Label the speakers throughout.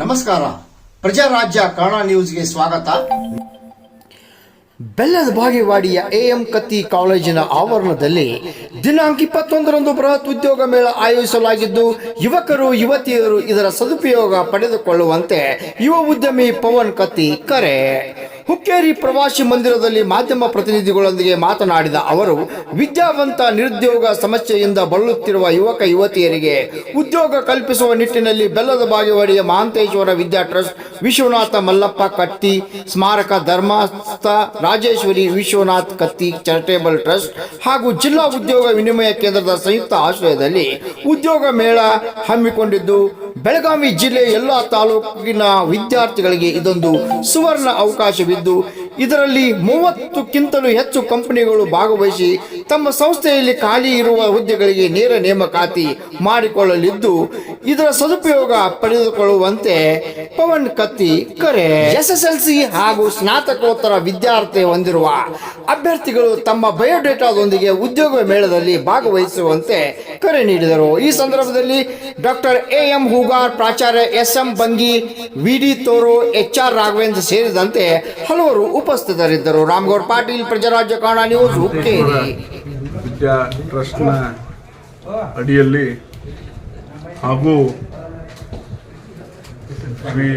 Speaker 1: ನಮಸ್ಕಾರ. ಪ್ರಜಾರಾಜ್ಯ ಕನ್ನಡ ನ್ಯೂಸ್ಗೆ ಸ್ವಾಗತ.
Speaker 2: ಬೆಲ್ಲದ ಬಾಗೇವಾಡಿಯ ಎಎಂ ಕತ್ತಿ ಕಾಲೇಜಿನ ಆವರಣದಲ್ಲಿ ದಿನಾಂಕ ಇಪ್ಪತ್ತೊಂದರಂದು ಬೃಹತ್ ಉದ್ಯೋಗ ಮೇಳ ಆಯೋಜಿಸಲಾಗಿದ್ದು, ಯುವಕರು, ಯುವತಿಯರು ಇದರ ಸದುಪಯೋಗ ಪಡೆದುಕೊಳ್ಳುವಂತೆ ಯುವ ಉದ್ಯಮಿ ಪವನ್ ಕತ್ತಿ ಕರೆ. ಹುಕ್ಕೇರಿ ಪ್ರವಾಸಿ ಮಂದಿರದಲ್ಲಿ ಮಾಧ್ಯಮ ಪ್ರತಿನಿಧಿಗಳೊಂದಿಗೆ ಮಾತನಾಡಿದ ಅವರು, ವಿದ್ಯಾವಂತ ನಿರುದ್ಯೋಗ ಸಮಸ್ಯೆಯಿಂದ ಬಳಲುತ್ತಿರುವ ಯುವಕ ಯುವತಿಯರಿಗೆ ಉದ್ಯೋಗ ಕಲ್ಪಿಸುವ ನಿಟ್ಟಿನಲ್ಲಿ ಬೆಲ್ಲದ ಬಾಗೇವಾಡಿಯ ಮಹಾಂತೇಶ್ವರ ವಿದ್ಯಾ ಟ್ರಸ್ಟ್, ವಿಶ್ವನಾಥ ಮಲ್ಲಪ್ಪ ಕತ್ತಿ, ಸ್ಮಾರಕ ಧರ್ಮಸ್ಥ ರಾಜೇಶ್ವರಿ ವಿಶ್ವನಾಥ್ ಕತ್ತಿ ಚಾರಿಟೇಬಲ್ ಟ್ರಸ್ಟ್ ಹಾಗೂ ಜಿಲ್ಲಾ ಉದ್ಯೋಗ ವಿನಿಮಯ ಕೇಂದ್ರದ ಸಂಯುಕ್ತ ಆಶ್ರಯದಲ್ಲಿ ಉದ್ಯೋಗ ಮೇಳ ಹಮ್ಮಿಕೊಂಡಿದ್ದು, ಬೆಳಗಾವಿ ಜಿಲ್ಲೆಯ ಎಲ್ಲ ತಾಲೂಕಿನ ವಿದ್ಯಾರ್ಥಿಗಳಿಗೆ ಇದೊಂದು ಸುವರ್ಣ ಅವಕಾಶವಿದ್ದು ಇದರಲ್ಲಿ ಮೂವತ್ತಕ್ಕಿಂತಲೂ ಹೆಚ್ಚು ಕಂಪನಿಗಳು ಭಾಗವಹಿಸಿ ತಮ್ಮ ಸಂಸ್ಥೆಯಲ್ಲಿ ಖಾಲಿ ಇರುವ ಹುದ್ದೆಗಳಿಗೆ ನೇರ ನೇಮಕಾತಿ ಮಾಡಿಕೊಳ್ಳಲಿದ್ದು, ಇದರ ಸದುಪಯೋಗ ಪಡೆದುಕೊಳ್ಳುವಂತೆ ಪವನ್ ಕತ್ತಿ ಕರೆ. ಎಸ್ಎಸ್ಎಲ್ಸಿ ಹಾಗೂ ಸ್ನಾತಕೋತ್ತರ ವಿದ್ಯಾರ್ಥಿ ಹೊಂದಿರುವ ಅಭ್ಯರ್ಥಿಗಳು ತಮ್ಮ ಬಯೋಡೇಟಾದೊಂದಿಗೆ ಉದ್ಯೋಗ ಮೇಳದಲ್ಲಿ ಭಾಗವಹಿಸುವಂತೆ ಕರೆ ನೀಡಿದರು. ಈ ಸಂದರ್ಭದಲ್ಲಿ ಡಾಕ್ಟರ್ ಎ ಎಂ ಹೂಗಾರ್, ಪ್ರಾಚಾರ್ಯ S M Bangi, V D Toru H R Raghavendra ಸೇರಿದಂತೆ ಹಲವರು ಉಪಸ್ಥಿತರಿದ್ದರು. ರಾಮಗೌಡ ಪಾಟೀಲ್, ಪ್ರಜಾರಾಜ್ಯ ಕಾಣ ನ್ಯೂಸ್, ಹುಕ್ಕೇರಿ.
Speaker 3: ವಿದ್ಯಾ ಟ್ರಸ್ಟ್ನ ಅಡಿಯಲ್ಲಿ ಹಾಗೂ ಶ್ರೀ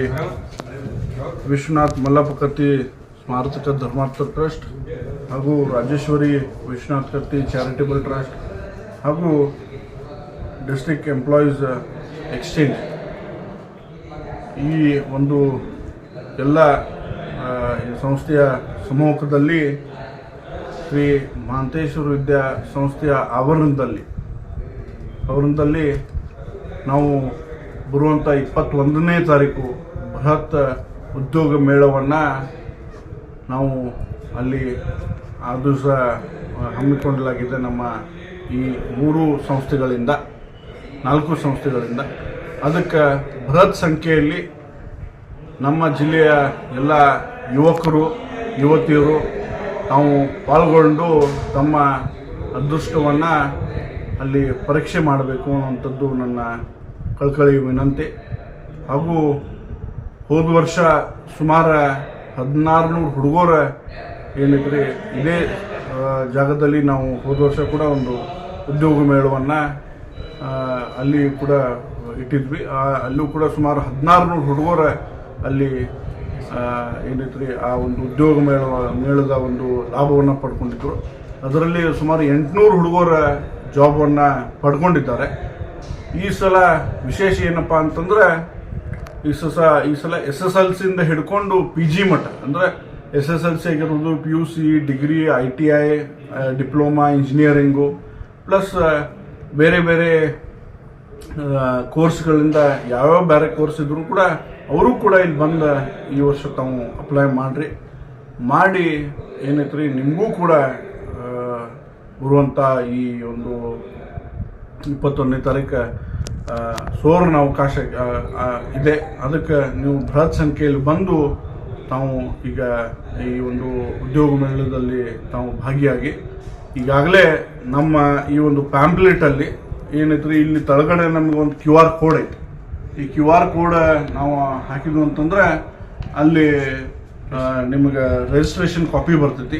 Speaker 3: ವಿಶ್ವನಾಥ್ ಮಲ್ಲಪ್ಪ ಕತ್ತಿ ಸ್ಮಾರಕ ಧರ್ಮಾರ್ಥ ಟ್ರಸ್ಟ್ ಹಾಗೂ ರಾಜೇಶ್ವರಿ ವಿಶ್ವನಾಥ್ ಕತ್ತಿ ಚಾರಿಟೇಬಲ್ ಟ್ರಸ್ಟ್ ಹಾಗೂ ಡಿಸ್ಟ್ರಿಕ್ಟ್ ಎಂಪ್ಲಾಯೀಸ್ ಎಕ್ಸ್ಚೇಂಜ್. ಈ ಒಂದು ಎಲ್ಲ ಸಂಸ್ಥೆಯ ಸಮ್ಮುಖದಲ್ಲಿ ಶ್ರೀ ಮಾಂತೇಶ್ವರ ವಿದ್ಯಾ ಸಂಸ್ಥೆಯ ಆವರಣದಲ್ಲಿ. ಆವರಣದಲ್ಲಿ ನಾವು ಬರುವಂಥ ಇಪ್ಪತ್ತೊಂದನೇ ತಾರೀಕು ಬೃಹತ್ ಉದ್ಯೋಗ ಮೇಳವನ್ನು ನಾವು ಅಲ್ಲಿ ಆ ದಿವಸ ಹಮ್ಮಿಕೊಳ್ಳಲಾಗಿದೆ ನಮ್ಮ ಈ ಮೂರು ಸಂಸ್ಥೆಗಳಿಂದ, ನಾಲ್ಕು ಸಂಸ್ಥೆಗಳಿಂದ. ಅದಕ್ಕೆ ಬೃಹತ್ ಸಂಖ್ಯೆಯಲ್ಲಿ ನಮ್ಮ ಜಿಲ್ಲೆಯ ಎಲ್ಲ ಯುವಕರು, ಯುವತಿಯರು ತಾವು ಪಾಲ್ಗೊಂಡು ತಮ್ಮ ಅದೃಷ್ಟವನ್ನು ಅಲ್ಲಿ ಪರೀಕ್ಷೆ ಮಾಡಬೇಕು ಅನ್ನುವಂಥದ್ದು ನನ್ನ ಕಳ್ಕಳಿ ವಿನಂತಿ. ಹಾಗೂ ಹೋದ ವರ್ಷ ಸುಮಾರು ಹದಿನಾರು ನೂರು ಹುಡುಗರ ಏನಿದ್ರೆ ಇದೇ ಜಾಗದಲ್ಲಿ ನಾವು ಹೋದ ವರ್ಷ ಕೂಡ ಒಂದು ಉದ್ಯೋಗ ಮೇಳವನ್ನು ಅಲ್ಲಿ ಕೂಡ ಇಟ್ಟಿದ್ವಿ. ಅಲ್ಲೂ ಕೂಡ ಸುಮಾರು ಹದಿನಾರು ನೂರು ಹುಡುಗರ ಅಲ್ಲಿ ಏನೈತ್ರಿ ಆ ಒಂದು ಉದ್ಯೋಗ ಮೇಳ, ಮೇಳದ ಒಂದು ಲಾಭವನ್ನು ಪಡ್ಕೊಂಡಿದ್ರು. ಅದರಲ್ಲಿ ಸುಮಾರು ಎಂಟುನೂರು ಹುಡುಗರ ಜಾಬನ್ನು ಪಡ್ಕೊಂಡಿದ್ದಾರೆ. ಈ ಸಲ ವಿಶೇಷ ಏನಪ್ಪ ಅಂತಂದ್ರೆ, ಈ ಸಸ, ಈ ಸಲ ಎಸ್ ಎಸ್ ಎಲ್ ಸಿಯಿಂದ ಹಿಡ್ಕೊಂಡು ಪಿ ಜಿ ಮಟ್ಟ, ಅಂದರೆ ಎಸ್ ಎಸ್ ಎಲ್ ಸಿ ಆಗಿರ್ಬೋದು P U C, degree, I T I diploma, engineering, plus ಬೇರೆ ಬೇರೆ ಕೋರ್ಸ್ಗಳಿಂದ ಯಾವ್ಯಾವ ಬೇರೆ ಕೋರ್ಸ್ ಇದ್ರೂ ಕೂಡ ಅವರು ಕೂಡ ಇಲ್ಲಿ ಬಂದು ಈ ವರ್ಷ ತಾವು ಅಪ್ಲೈ ಮಾಡಿರಿ. ಮಾಡಿ, ಏನೈತ್ರಿ, ನಿಮಗೂ ಕೂಡ ಬರುವಂಥ ಈ ಒಂದು ಇಪ್ಪತ್ತೊಂದನೇ ತಾರೀಕು ಸುವರ್ಣ ಅವಕಾಶ ಇದೆ. ಅದಕ್ಕೆ ನೀವು ಬೃಹತ್ ಸಂಖ್ಯೆಯಲ್ಲಿ ಬಂದು ತಾವು ಈಗ ಈ ಒಂದು ಉದ್ಯೋಗ ಮೇಳದಲ್ಲಿ ತಾವು ಭಾಗಿಯಾಗಿ, ಈಗಾಗಲೇ ನಮ್ಮ ಈ ಒಂದು ಪ್ಯಾಂಪ್ಲೆಟಲ್ಲಿ ಏನೈತ್ರಿ, ಇಲ್ಲಿ ತಳಗಡೆ ಒಂದು ಕ್ಯೂ ಆರ್ ಕೋಡ್ ಐತಿ. ಈ ಕ್ಯೂ ಆರ್ ಕೋಡ್ ನಾವು ಹಾಕಿದ್ವಿ ಅಂತಂದ್ರೆ ಅಲ್ಲಿ ನಿಮಗೆ ರಿಜಿಸ್ಟ್ರೇಷನ್ ಕಾಪಿ ಬರ್ತೈತಿ.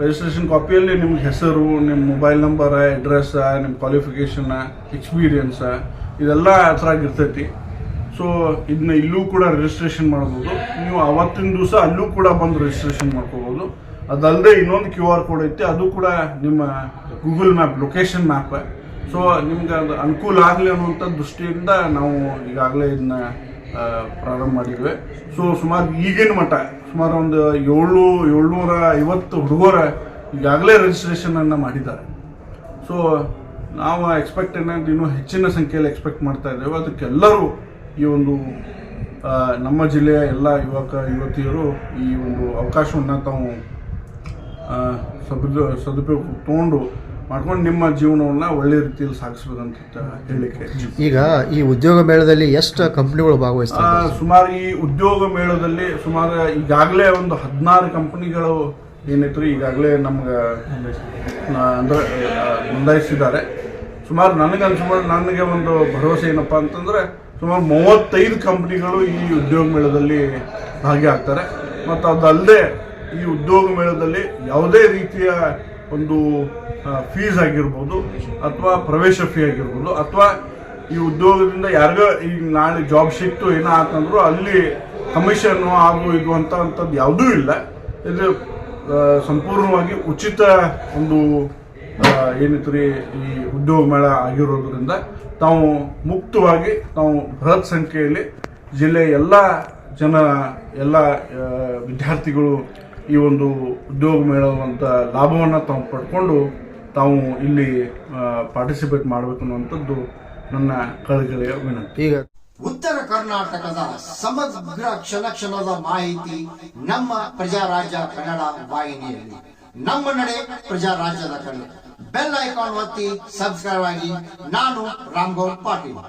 Speaker 3: ರಿಜಿಸ್ಟ್ರೇಷನ್ ಕಾಪಿಯಲ್ಲಿ ನಿಮ್ಗೆ ಹೆಸರು ನಿಮ್ಮ ಮೊಬೈಲ್ ನಂಬರ್ ಅಡ್ರೆಸ್ ನಿಮ್ಮ ಕ್ವಾಲಿಫಿಕೇಷನ್ ಎಕ್ಸ್ಪೀರಿಯನ್ಸ್ ಇದೆಲ್ಲ ಅದ್ರಾಗ ಇರ್ತೈತಿ ಸೊ ಇದನ್ನ ಇಲ್ಲೂ ಕೂಡ ರಿಜಿಸ್ಟ್ರೇಷನ್ ಮಾಡ್ಬೋದು. ನೀವು ಅವತ್ತಿನ ದಿವಸ ಅಲ್ಲೂ ಕೂಡ ಬಂದು ರಿಜಿಸ್ಟ್ರೇಷನ್ ಮಾಡ್ಕೋಬೋದು. ಅದಲ್ಲದೆ ಇನ್ನೊಂದು ಕ್ಯೂ ಆರ್ ಕೋಡ್ ಐತಿ, ಅದು ಕೂಡ ನಿಮ್ಮ Google map location map so ನಿಮ್ಗೆ ಅದು ಅನುಕೂಲ ಆಗಲಿ ಅನ್ನುವಂಥ ದೃಷ್ಟಿಯಿಂದ ನಾವು ಈಗಾಗಲೇ ಇದನ್ನ ಪ್ರಾರಂಭ ಮಾಡಿದ್ವಿ. ಸೊ ಸುಮಾರು ಈಗಿನ ಮಟ್ಟ, ಸುಮಾರು ಒಂದು ಏಳು ಏಳ್ನೂರ ಐವತ್ತು ಹುಡುಗರ ಈಗಾಗಲೇ ರಿಜಿಸ್ಟ್ರೇಷನನ್ನು ಮಾಡಿದ್ದಾರೆ. ಸೊ ನಾವು ಎಕ್ಸ್ಪೆಕ್ಟ್ ಏನಂದ್ರೆ ಇನ್ನೂ ಹೆಚ್ಚಿನ ಸಂಖ್ಯೆಯಲ್ಲಿ ಎಕ್ಸ್ಪೆಕ್ಟ್ ಮಾಡ್ತಾ ಇದ್ದೇವೆ. ಅದಕ್ಕೆಲ್ಲರೂ ಈ ಒಂದು ನಮ್ಮ ಜಿಲ್ಲೆಯ ಎಲ್ಲ ಯುವಕ, ಯುವತಿಯರು ಈ ಒಂದು ಅವಕಾಶವನ್ನು ತಾವು ಸದುಪಯೋಗ ಸದುಪಯೋಗ ತೊಗೊಂಡು ಮಾಡ್ಕೊಂಡು ನಿಮ್ಮ ಜೀವನವನ್ನ ಒಳ್ಳೆ ರೀತಿಯಲ್ಲಿ ಸಾಗಿಸ್ಬೇಕಂತ ಹೇಳಿಕೆ
Speaker 2: ಈಗ ಈ ಉದ್ಯೋಗ ಮೇಳದಲ್ಲಿ ಎಷ್ಟು ಕಂಪ್ನಿಗಳು ಭಾಗವಹಿಸ್ತಾರೆ
Speaker 3: ಸುಮಾರು ಈ ಉದ್ಯೋಗ ಮೇಳದಲ್ಲಿ ಸುಮಾರು ಈಗಾಗಲೇ ಒಂದು ಹದಿನಾರು ಕಂಪ್ನಿಗಳು ಏನೈತ್ರಿ ಈಗಾಗಲೇ ನಮ್ಗೆ ಅಂದ್ರೆ ನೋಂದಾಯಿಸಿದ್ದಾರೆ. ಸುಮಾರು ನನಗೆ ಸುಮಾರು ನನಗೆ ಒಂದು ಭರವಸೆ ಏನಪ್ಪ ಅಂತಂದ್ರೆ ಸುಮಾರು ಮೂವತ್ತೈದು ಕಂಪ್ನಿಗಳು ಈ ಉದ್ಯೋಗ ಮೇಳದಲ್ಲಿ ಭಾಗಿಯಾಗ್ತಾರೆ. ಮತ್ತು ಅದಲ್ಲದೆ ಈ ಉದ್ಯೋಗ ಮೇಳದಲ್ಲಿ ಯಾವುದೇ ರೀತಿಯ ಒಂದು ಫೀಸ್ ಆಗಿರ್ಬೋದು ಅಥವಾ ಪ್ರವೇಶ ಫೀ ಆಗಿರ್ಬೋದು ಅಥವಾ ಈ ಉದ್ಯೋಗದಿಂದ ಯಾರಿಗೋ ಈಗ ನಾಳೆ ಜಾಬ್ ಸಿಕ್ತು, ಏನೋ ಆತಂದ್ರು ಅಲ್ಲಿ ಕಮಿಷನ್ ಆಗು ಇದು ಅಂತ ಅಂಥದ್ದು ಯಾವುದೂ ಇಲ್ಲ. ಇದು ಸಂಪೂರ್ಣವಾಗಿ ಉಚಿತ ಒಂದು ಏನಿತ್ರಿ ಈ ಉದ್ಯೋಗ ಮೇಳ ಆಗಿರೋದ್ರಿಂದ ತಾವು ಮುಕ್ತವಾಗಿ, ತಾವು ಬೃಹತ್ ಸಂಖ್ಯೆಯಲ್ಲಿ ಜಿಲ್ಲೆಯ ಎಲ್ಲ ಜನ, ಎಲ್ಲ ವಿದ್ಯಾರ್ಥಿಗಳು ಈ ಒಂದು ಉದ್ಯೋಗ ಮೇಳದಂಥ ಲಾಭವನ್ನು ತಾವು ಪಡ್ಕೊಂಡು ತಾವು ಇಲ್ಲಿ ಪಾರ್ಟಿಸಿಪೇಟ್ ಮಾಡಬೇಕು ಅನ್ನುವಂಥದ್ದು ನನ್ನ ಕಳಕಳಿಯ ವಿನಂತಿ.
Speaker 4: ಈಗ
Speaker 2: ಉತ್ತರ ಕರ್ನಾಟಕದ ಸಮಗ್ರ ಕ್ಷಣ ಕ್ಷಣದ ಮಾಹಿತಿ ನಮ್ಮ ಪ್ರಜಾರಾಜ್ಯ ಕನ್ನಡ ವಾಹಿನಿಯಲ್ಲಿ. ನಮ್ಮ ನಡೆ ಪ್ರಜಾರಾಜ್ಯದ ಕನ್ನಡ ಬೆಲ್ ಐಕಾನ್ ಒತ್ತಿ ಸಬ್ಸ್ಕ್ರೈಬ್ ಆಗಿ ನಾನು ರಾಮ್ಗೌಡ್ ಪಾಟೀಲ್.